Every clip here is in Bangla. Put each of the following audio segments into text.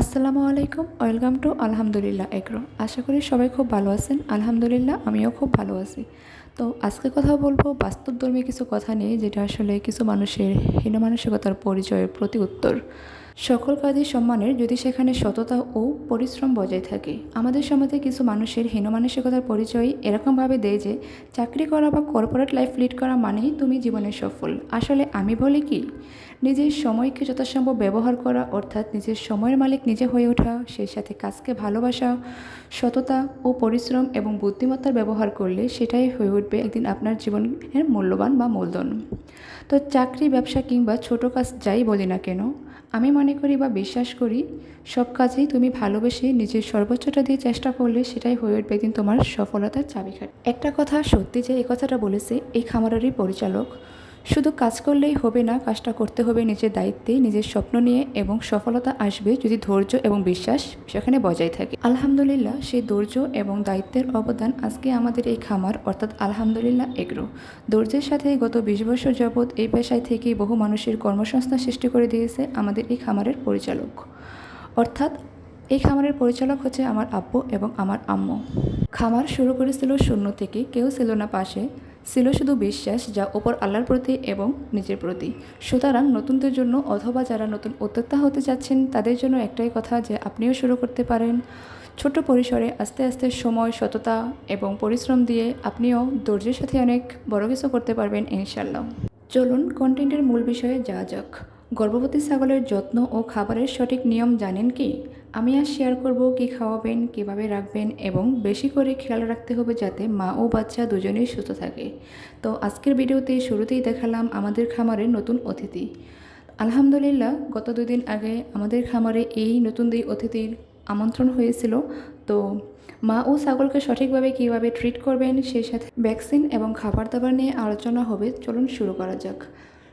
আসসালামু আলাইকুম, ওয়েলকাম টু আলহামদুলিল্লাহ এগ্রো। আশা করি সবাই খুব ভালো আছেন। আলহামদুলিল্লাহ, আমিও খুব ভালো আছি। তো আজকে কথা বলব বাস্তবধর্মী কিছু কথা নিয়ে, যেটা আসলে কিছু মানুষের হীন মানসিকতার পরিচয়ের প্রতি উত্তর। সকল কাজের সম্মানের যদি সেখানে সততা ও পরিশ্রম বজায় থাকে। আমাদের সমাজে কিছু মানুষের হীন মানসিকতার পরিচয় এরকমভাবে দেয় যে, চাকরি করা বা কর্পোরেট লাইফ লিড করা মানেই তুমি জীবনে সফল। আসলে আমি বলি কি, নিজের সময়কে যথাসম্ভব ব্যবহার করা অর্থাৎ নিজের সময়ের মালিক নিজে হয়ে ওঠা, সেই সাথে কাজকে ভালোবাসা, সততা ও পরিশ্রম এবং বুদ্ধিমত্তার ব্যবহার করলে সেটাই হয়ে উঠবে একদিন আপনার জীবনের মূল্যবান বা মূলধন। তো চাকরি, ব্যবসা কিংবা ছোট কাজ যাই বলি না কেন আমি মনে করি বা বিশ্বাস করি, সব কাজেই তুমি ভালোবেসে নিজের সর্বোচ্চটা দিয়ে চেষ্টা করলে সেটাই হয়ে উঠবে তোমার সফলতার চাবিকাঠি। একটা কথা সত্যি যে এই কথাটা বলেছে, এই খামারেরই পরিচালক। শুধু কাজ করলেই হবে না, কাজটা করতে হবে নিজের দায়িত্বে, নিজের স্বপ্ন নিয়ে এবং সফলতা আসবে যদি ধৈর্য এবং বিশ্বাস সেখানে বজায় থাকে। আলহামদুলিল্লাহ সেই ধৈর্য এবং দায়িত্বের অবদান আজকে আমাদের এই খামার, অর্থাৎ আলহামদুলিল্লাহ, এগ্রো। ধৈর্যের সাথে গত বিশ বছর যাবৎ এই পেশায় থেকেই বহু মানুষের কর্মসংস্থান সৃষ্টি করে দিয়েছে আমাদের এই খামারের পরিচালক। অর্থাৎ এই খামারের পরিচালক হচ্ছে আমার আব্বু এবং আমার আম্মু। খামার শুরু করেছিল শূন্য থেকে, কেউ ছিল না পাশে। ছিল শুধু বিশ্বাস যা ওপর আল্লাহর প্রতি এবং নিজের প্রতি। সুতরাং নতুনদের জন্য অথবা যারা নতুন উদ্যোক্তা হতে চাচ্ছেন, তাদের জন্য একটাই কথা যে আপনিও শুরু করতে পারেন। ছোট পরিসরে আস্তে আস্তে সময়, সততা এবং পরিশ্রম দিয়ে আপনিও ধৈর্যের সাথে অনেক বড় কিছু করতে পারবেন ইনশাল্লাহ চলুন কন্টেন্টের মূল বিষয়ে যাওয়া যাক। গর্ভবতী ছাগলের যত্ন ও খাবারের সঠিক নিয়ম জানেন কি? আমি আর শেয়ার করব কি খাওয়াবেন, কীভাবে রাখবেন এবং বেশি করে খেয়াল রাখতে হবে যাতে মা ও বাচ্চা দুজনেই সুস্থ থাকে। তো আজকের ভিডিওতে শুরুতেই দেখালাম আমাদের খামারের নতুন অতিথি। আলহামদুলিল্লাহ, গত দুদিন আগে আমাদের খামারে এই নতুন দুই অতিথির আমন্ত্রণ হয়েছিল। তো মা ও ছাগলকে সঠিকভাবে কীভাবে ট্রিট করবেন, সেই সাথে ভ্যাকসিন এবং খাবার দাবার নিয়ে আলোচনা হবে। চলুন শুরু করা যাক।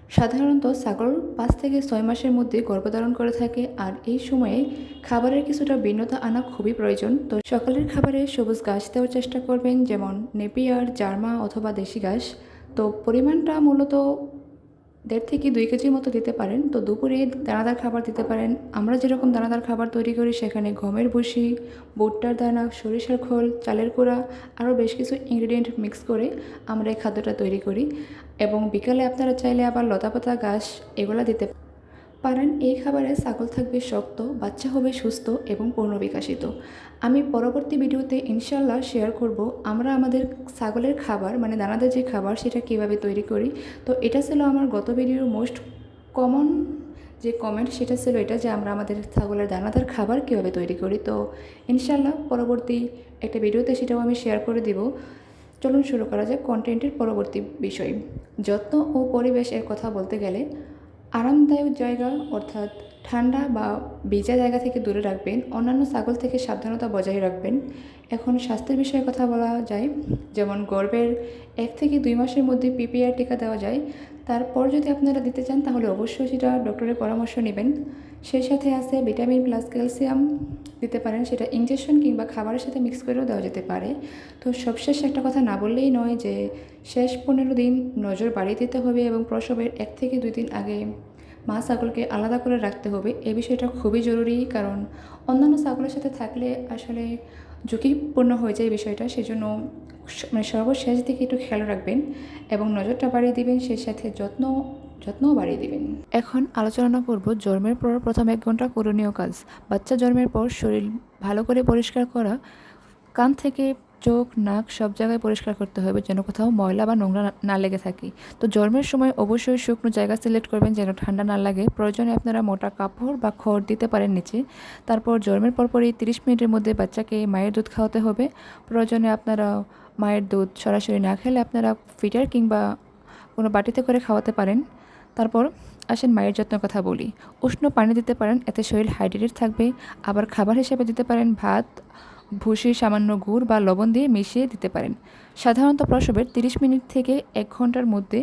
সাধারণত ছাগল পাঁচ থেকে ছয় মাসের মধ্যে গর্ভধারণ করে থাকে আর এই সময়ে খাবারের কিছুটা ভিন্নতা আনা খুবই প্রয়োজন। তো সকালের খাবারে সবুজ ঘাস দেওয়ার চেষ্টা করবেন, যেমন নেপিয়ার, জার্মা অথবা দেশি ঘাস। তো পরিমাণটা মূলত দেড় থেকে দুই কেজির মতো দিতে পারেন। তো দুপুরে দানাদার খাবার দিতে পারেন। আমরা যেরকম দানাদার খাবার তৈরি করি, সেখানে গমের ভুসি, ভুট্টার দানা, সরিষার খোল, চালের কোড়া আরও বেশ কিছু ইনগ্রিডিয়েন্ট মিক্স করে আমরা এই খাদ্যটা তৈরি করি। এবং বিকালে আপনারা চাইলে আবার লতাপাতা, গাছ, এগুলো দিতে পারেন, এই খাবারে ছাগল থাকবে শক্ত, বাচ্চা হবে সুস্থ এবং পূর্ণবিকাশিত। আমি পরবর্তী ভিডিওতে ইনশাল্লাহ শেয়ার করব আমরা আমাদের ছাগলের খাবার মানে দানাদের যে খাবার, সেটা কীভাবে তৈরি করি। তো এটা ছিল আমার গত ভিডিওর মোস্ট কমন যে কমেন্ট সেটা ছিল এটা যে আমরা আমাদের ছাগলের দানাদার খাবার কীভাবে তৈরি করি। তো ইনশাল্লাহ পরবর্তী একটা ভিডিওতে সেটাও আমি শেয়ার করে দিব। চলুন শুরু করা যাক কন্টেন্টের পরবর্তী বিষয়। যত্ন ও পরিবেশ পরিবেশের কথা বলতে গেলে আরামদায়ক জায়গা অর্থাৎ ঠান্ডা বা ভেজা জায়গা থেকে দূরে রাখবেন, অন্যান্য ছাগল থেকে সাবধানতা বজায় রাখবেন। এখন স্বাস্থ্যের বিষয়ে কথা বলা যায়, যেমন গর্ভের এক থেকে দুই মাসের মধ্যে পিপিআর টিকা দেওয়া যায়। তারপর যদি আপনারা দিতে চান, তাহলে অবশ্যই সেটা ডক্টরের পরামর্শ নেবেন। সেই সাথে আছে ভিটামিন প্লাস ক্যালসিয়াম দিতে পারেন, সেটা ইঞ্জেকশন কিংবা খাবারের সাথে মিক্স করেও দেওয়া যেতে পারে। তো সবশেষ একটা কথা না বললেই নয় যে, শেষ পনেরো দিন নজর বাড়িয়ে দিতে হবে এবং প্রসবের এক থেকে দুই দিন আগে মা ছাগলকে আলাদা করে রাখতে হবে। এ বিষয়টা খুবই জরুরি, কারণ অন্যান্য ছাগলের সাথে থাকলে আসলে ঝুঁকিপূর্ণ হয়ে যায় বিষয়টা। সেজন্য মানে সর্বশেষ দিকে একটু খেয়াল রাখবেন এবং নজরটা বাড়িয়ে দিবেন, সেই সাথে যত্ন যত্নও বাড়িয়ে দিবেন। এখন আলোচনা করব জন্মের পর প্রথম এক ঘণ্টা করণীয় কাজ। বাচ্চা জন্মের পর শরীর ভালো করে পরিষ্কার করা, কান থেকে চোখ, নাক সব জায়গায় পরিষ্কার করতে হবে যেন কোথাও ময়লা বা নোংরা না- লেগে থাকে। তো জন্মের সময় অবশ্যই শুকনো জায়গা সিলেক্ট করবেন যেন ঠান্ডা না লাগে। প্রয়োজনে আপনারা মোটা কাপড় বা খড় দিতে পারেন নিচে। তারপর জন্মের পরপরই তিরিশ মিনিটের মধ্যে বাচ্চাকে মায়ের দুধ খাওয়াতে হবে। প্রয়োজনে আপনারা মায়ের দুধ সরাসরি না খেলে আপনারা ফিটার কিংবা কোনো বাটিতে করে খাওয়াতে পারেন। তারপর আসেন মায়ের যত্নের কথা বলি। উষ্ণ পানি দিতে পারেন, এতে শরীর হাইড্রেটেড থাকবে। আবার খাবার হিসেবে দিতে পারেন ভাত, ভুসি, সামান্য গুড় বা লবণ দিয়ে মিশিয়ে দিতে পারেন। সাধারণত প্রসবের তিরিশ মিনিট থেকে এক ঘণ্টার মধ্যে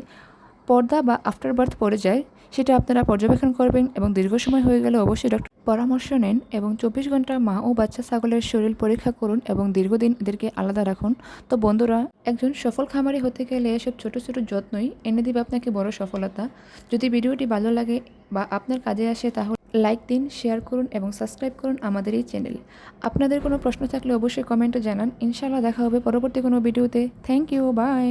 পর্দা বা আফটার বার্থ পড়ে যায়। সেটা আপনারা পর্যবেক্ষণ করবেন এবং দীর্ঘ সময় হয়ে গেলে অবশ্যই ডক্টর পরামর্শ নেন এবং চব্বিশ ঘণ্টা মা ও বাচ্চা ছাগলের শরীর পরীক্ষা করুন এবং দীর্ঘদিন এদেরকে আলাদা রাখুন। তো বন্ধুরা, একজন সফল খামারি হতে গেলে এসব ছোটো ছোটো যত্নই এনে দিবে আপনাকে বড় সফলতা। যদি ভিডিওটি ভালো লাগে বা আপনার কাজে আসে তাহলে লাইক দিন, শেয়ার করুন এবং সাবস্ক্রাইব করুন আমাদের এই চ্যানেল। আপনাদের কোনো প্রশ্ন থাকলে অবশ্যই কমেন্টে জানান। ইনশাআল্লাহ দেখা হবে পরবর্তী কোনো ভিডিওতে। Thank you, bye.